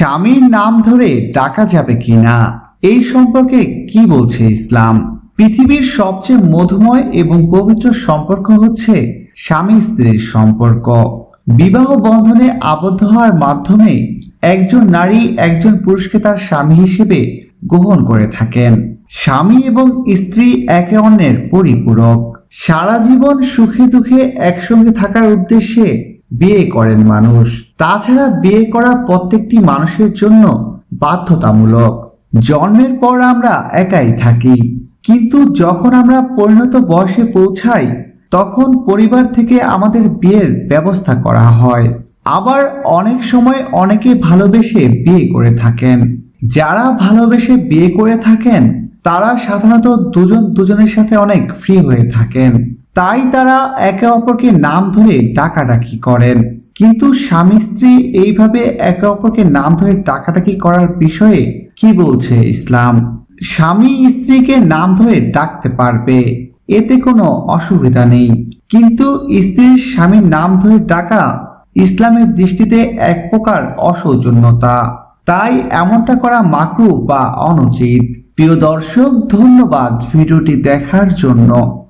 স্বামীর নাম ধরে ডাকা যাবে কিনা? এই সম্পর্কে কি বলছে ইসলাম? পৃথিবীর সবচেয়ে মধুময় এবং পবিত্র সম্পর্ক হচ্ছে স্বামী স্ত্রীর সম্পর্ক। বিবাহ বন্ধনে আবদ্ধ হওয়ার মাধ্যমে একজন নারী একজন পুরুষকে তার স্বামী হিসেবে গ্রহণ করে থাকেন। স্বামী এবং স্ত্রী একে অন্যের পরিপূরক। সারা জীবন সুখে দুঃখে একসঙ্গে থাকার উদ্দেশ্যে বিয়ে করেন মানুষ। তাছাড়া বিয়ে করা প্রত্যেকটি মানুষের জন্য বাধ্যতামূলক। জন্মের পর আমরা একাই থাকি। কিন্তু যখন আমরা পরিণত বয়সে পৌঁছাই, তখন পরিবার থেকে আমাদের বিয়ের ব্যবস্থা করা হয়। আবার অনেক সময় অনেকে ভালোবেসে বিয়ে করে থাকেন। যারা ভালোবেসে বিয়ে করে থাকেন, তারা সাধারণত দুজন দুজনের সাথে অনেক ফ্রি হয়ে থাকেন। তাই তারা একে অপরকে নাম ধরে ডাকাডাকি করেন। কিন্তু স্বামী স্ত্রী এইভাবে একে অপরকে নাম ধরে ডাকাডাকি করার বিষয়ে কি বলছে ইসলাম? স্বামী স্ত্রীকে নাম ধরে ডাকতে পারবে, এতে কোনো অসুবিধা নেই। কিন্তু স্ত্রীর স্বামীর নাম ধরে ডাকা ইসলামের দৃষ্টিতে এক প্রকার অসৌজন্যতা। তাই এমনটা করা মাকরু বা অনুচিত। প্রিয় দর্শক, ধন্যবাদ ভিডিওটি দেখার জন্য।